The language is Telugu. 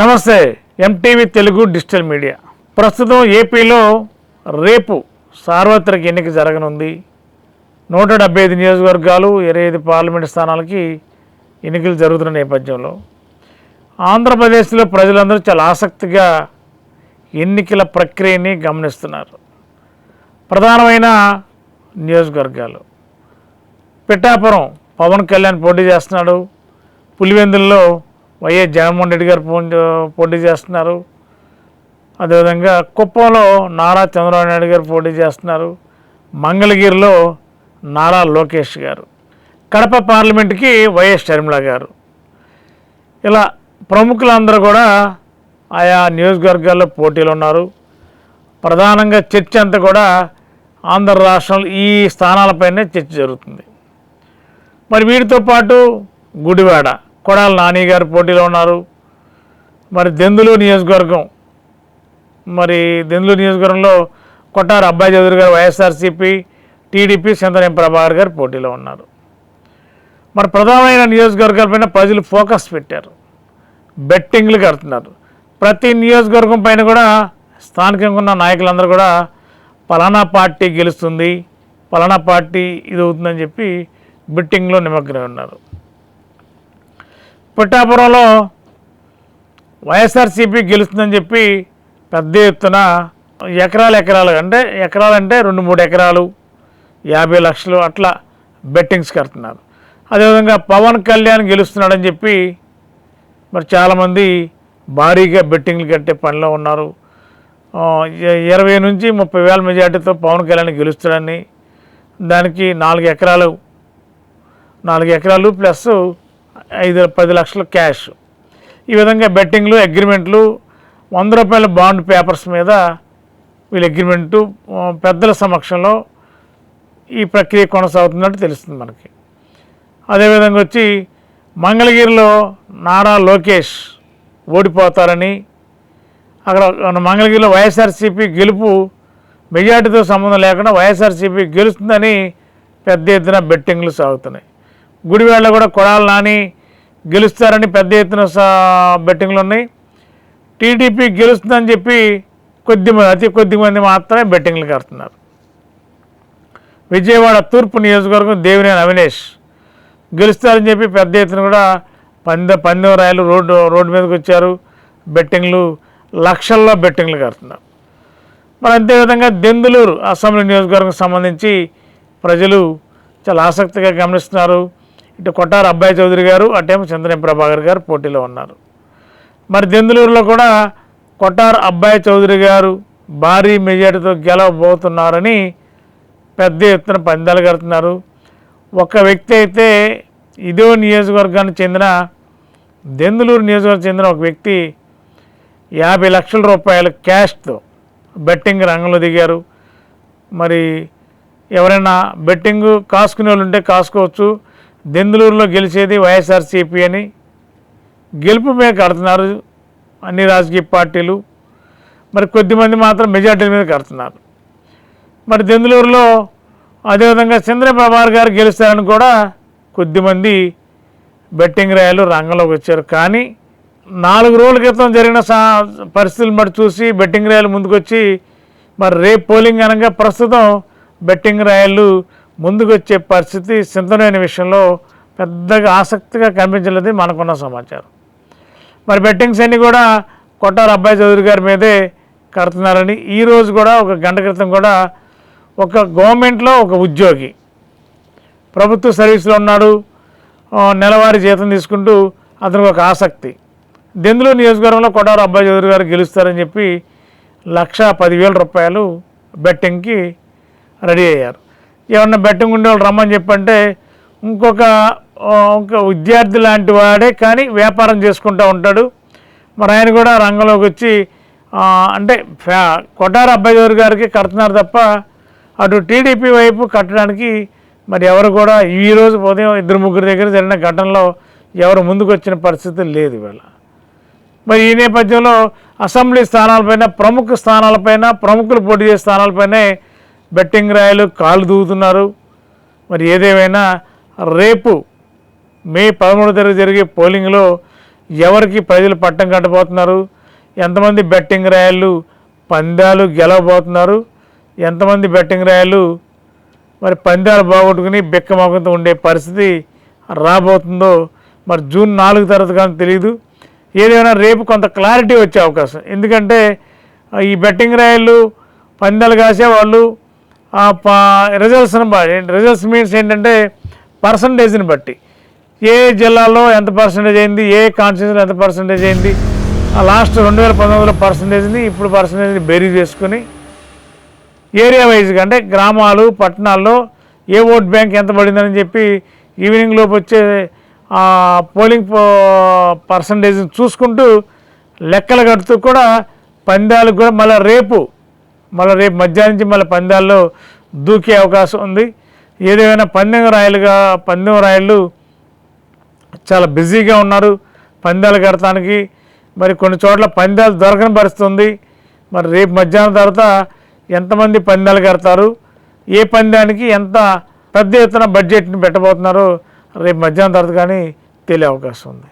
నమస్తే ఎంటీవీ తెలుగు డిజిటల్ మీడియా. ప్రస్తుతం ఏపీలో రేపు సార్వత్రిక ఎన్నిక జరగనుంది. నూట డెబ్బై ఐదు నియోజకవర్గాలు ఇరవై ఐదు పార్లమెంట్ స్థానాలకి ఎన్నికలు జరుగుతున్న నేపథ్యంలో ఆంధ్రప్రదేశ్లో ప్రజలందరూ చాలా ఆసక్తిగా ఎన్నికల ప్రక్రియని గమనిస్తున్నారు. ప్రధానమైన నియోజకవర్గాలు. పిఠాపురం పవన్ కళ్యాణ్ పోటీ చేస్తున్నాడు. పులివెందుల్లో వైఎస్ జగన్మోహన్ రెడ్డి గారు పో- పోటీ చేస్తున్నారు. అదేవిధంగా కుప్పంలో నారా చంద్రబాబు నాయుడు గారు పోటీ చేస్తున్నారు. మంగళగిరిలో నారా లోకేష్ గారు. కడప పార్లమెంట్కి వైఎస్ షర్మిల గారు. ఇలా ప్రముఖులందరూ కూడా ఆయా నియోజకవర్గాల్లో పోటీలు ఉన్నారు. ప్రధానంగా చర్చ అంతా కూడా ఆంధ్ర రాష్ట్రంలో ఈ స్థానాలపైనే చర్చ జరుగుతుంది. మరి వీటితో పాటు గుడివాడ. కొడాల నాని గారు పోటీలో ఉన్నారు. మరి దెందులు నియోజకవర్గం మరి దెందులు నియోజకవర్గంలో కొట్టారు అబ్బాయి చౌదరి గారు వైఎస్ఆర్సీపీ టీడీపీ చింతనేం ప్రభాకర్ గారు పోటీలో ఉన్నారు. మరి ప్రధానమైన నియోజకవర్గాలపైన ప్రజలు ఫోకస్ పెట్టారు. బెట్టింగ్లు కడుతున్నారు. ప్రతి నియోజకవర్గం పైన కూడా స్థానికంగా ఉన్న నాయకులందరూ కూడా పలానా పార్టీ గెలుస్తుంది పలానా పార్టీ ఇది అవుతుందని చెప్పి బెట్టింగ్లో నిమగ్నమై ఉన్నారు. పిఠాపురంలో వైఎస్ఆర్సీపీ గెలుస్తుందని చెప్పి పెద్ద ఎత్తున ఎకరాలు ఎకరాలు అంటే ఎకరాలంటే రెండు మూడు ఎకరాలు యాభై లక్షలు అట్లా బెట్టింగ్స్ కడుతున్నారు. అదేవిధంగా పవన్ కళ్యాణ్ గెలుస్తున్నాడని చెప్పి మరి చాలామంది భారీగా బెట్టింగ్లు కట్టే పనిలో ఉన్నారు. ఇరవై నుంచి ముప్పై వేల మెజార్టీతో పవన్ కళ్యాణ్ గెలుస్తాడని దానికి నాలుగు ఎకరాలు నాలుగు ఎకరాలు ప్లస్ ఐదు పది లక్షలు క్యాష్. ఈ విధంగా బెట్టింగ్లు అగ్రిమెంట్లు వంద రూపాయల బాండ్ పేపర్స్ మీద వీళ్ళ అగ్రిమెంటు పెద్దల సమక్షంలో ఈ ప్రక్రియ కొనసాగుతున్నట్టు తెలుస్తుంది మనకి. అదేవిధంగా వచ్చి మంగళగిరిలో నారా లోకేష్ ఓడిపోతారని అక్కడ మన మంగళగిరిలో వైఎస్ఆర్సీపీ గెలుపు మెజార్టీతో సంబంధం లేకుండా వైఎస్ఆర్సీపీ గెలుస్తుందని పెద్ద ఎత్తున బెట్టింగ్లు సాగుతున్నాయి. గుడివేళ్ళ కూడా కొడాలి నాని గెలుస్తారని పెద్ద ఎత్తున సా బెట్టింగ్లు ఉన్నాయి. టీడీపీ గెలుస్తుందని చెప్పి కొద్దిమంది అతి కొద్దిమంది మాత్రమే బెట్టింగ్లు కడుతున్నారు. విజయవాడ తూర్పు నియోజకవర్గం దేవినేని అవినేష్ గెలుస్తారని చెప్పి పెద్ద ఎత్తున కూడా పందె పందెం రాయలు రోడ్డు రోడ్డు మీదకి వచ్చారు. బెట్టింగ్లు లక్షల్లో బెట్టింగ్లు కడుతున్నారు. మరి అంతేవిధంగా దెందులూరు అసెంబ్లీ నియోజకవర్గం సంబంధించి ప్రజలు చాలా ఆసక్తిగా గమనిస్తున్నారు. ఇటు కొట్టారు అబ్బాయి చౌదరి గారు అటేమో చంద్రనే ప్రభాకర్ గారు పోటీలో ఉన్నారు. మరి దెందులూరులో కూడా కొట్టారు అబ్బాయి చౌదరి గారు భారీ మెజార్టీతో గెలవబోతున్నారని పెద్ద ఎత్తున పందాలు కడుతున్నారు ఒక వ్యక్తి అయితే ఇదో నియోజకవర్గానికి చెందిన దెందులూరు నియోజకవర్గం చెందిన ఒక వ్యక్తి యాభై లక్షల రూపాయల క్యాష్తో బెట్టింగ్ రంగంలో దిగారు. మరి ఎవరైనా బెట్టింగ్ కాసుకునే వాళ్ళు ఉంటే కాసుకోవచ్చు దెందులూరులో గెలిచేది వైఎస్ఆర్సీపీ అని గెలుపు మీద కడుతున్నారు అన్ని రాజకీయ పార్టీలు. మరి కొద్దిమంది మాత్రం మెజార్టీ మీద కడుతున్నారు. మరి దెందులూరులో అదేవిధంగా చంద్రబాబు గారు గెలుస్తారని కూడా కొద్దిమంది బెట్టింగ్ రాయలు రంగంలోకి వచ్చారు. కానీ నాలుగు రోజుల క్రితం జరిగిన సా పరిస్థితులను బట్టి చూసి బెట్టింగ్ రాయలు ముందుకొచ్చి మరి రేపు పోలింగ్ అనగా ప్రస్తుతం బెట్టింగ్ రాయలు ముందుకొచ్చే పరిస్థితి చింతనమైన విషయంలో పెద్దగా ఆసక్తిగా కనిపించలేదు మనకున్న సమాచారం. మరి బెట్టింగ్స్ అన్నీ కూడా కొట్టారు అబ్బాయి చౌదరి గారి మీదే కడుతున్నారని ఈరోజు కూడా ఒక గంట క్రితం కూడా ఒక గవర్నమెంట్లో ఒక ఉద్యోగి ప్రభుత్వ సర్వీస్లో ఉన్నాడు. నెలవారీ జీతం తీసుకుంటూ అతనికి ఒక ఆసక్తి. దెందులు నియోజకవర్గంలో కొట్టారు అబ్బాయి చౌదరి గారు గెలుస్తారని చెప్పి లక్ష పదివేల రూపాయలు బెట్టింగ్కి రెడీ అయ్యారు. ఏమన్నా బెట్టింగ్ ఉండే వాళ్ళు రమ్మని చెప్పంటే ఇంకొక ఇంకొక విద్యార్థి లాంటి వాడే కానీ వ్యాపారం చేసుకుంటూ ఉంటాడు. మరి ఆయన కూడా రంగంలోకి వచ్చి అంటే ఫ్యా కొట్టారు అబ్బాయి గారికి కడుతున్నారు తప్ప అటు టీడీపీ వైపు కట్టడానికి మరి ఎవరు కూడా ఈ రోజు ఉదయం ఇద్దరు ముగ్గురు దగ్గర జరిగిన ఘటనలో ఎవరు ముందుకు వచ్చిన పరిస్థితి లేదు ఇవాళ. మరి ఈ నేపథ్యంలో అసెంబ్లీ స్థానాలపైన ప్రముఖ స్థానాలపైన ప్రముఖులు పోటీ చేసే స్థానాలపైనే బెట్టింగ్ రాయలు కాలు దూగుతున్నారు మరి ఏదేమైనా రేపు మే పదమూడో తరగతి జరిగే పోలింగ్లో ఎవరికి ప్రజలు పట్టం కట్టబోతున్నారు? ఎంతమంది బెట్టింగ్ రాయళ్ళు పందాలు గెలవబోతున్నారు? ఎంతమంది బెట్టింగ్ రాయలు మరి పందాలు బాగొట్టుకుని బిక్కమొకంతో ఉండే పరిస్థితి రాబోతుందో మరి జూన్ నాలుగు తర్వాత కానీ తెలియదు ఏదైనా రేపు కొంత క్లారిటీ వచ్చే అవకాశం. ఎందుకంటే ఈ బెట్టింగ్ రాయళ్ళు పందాలు కాసే వాళ్ళు రిజల్ట్స్ని రిజల్ట్స్ మీన్స్ ఏంటంటే పర్సంటేజ్ని బట్టి. ఏ జిల్లాలో ఎంత పర్సంటేజ్ అయింది ఏ కాన్స్టిట్యూన్సీలో ఎంత పర్సంటేజ్ అయింది ఆ లాస్ట్ రెండు వేల పంతొమ్మిదిలో పర్సంటేజ్ని ఇప్పుడు పర్సంటేజ్ని బెరీ చేసుకుని ఏరియా వైజ్గా అంటే గ్రామాలు పట్టణాల్లో ఏ ఓట్ బ్యాంక్ ఎంత పడిందని చెప్పి ఈవినింగ్ లోపు వచ్చే పోలింగ్ పర్సంటేజ్ని చూసుకుంటూ లెక్కలు కడుతూ కూడా పందాలకు కూడా మళ్ళీ రేపు మళ్ళీ రేపు మధ్యాహ్నం నుంచి మళ్ళీ పందాల్లో దూకే అవకాశం ఉంది. ఏదేమైనా పందెం రాయలుగా పందెం రాయలు చాలా బిజీగా ఉన్నారు. పందాలు కడటానికి మరి కొన్ని చోట్ల పందాలు దొరకని పరిస్థితుంది మరి రేపు మధ్యాహ్నం తర్వాత ఎంతమంది పందాలు కడతారు ఏ పందానికి ఎంత పెద్ద ఎత్తున బడ్జెట్ని పెట్టబోతున్నారో రేపు మధ్యాహ్నం తర్వాత కానీ తెలియ అవకాశం ఉంది.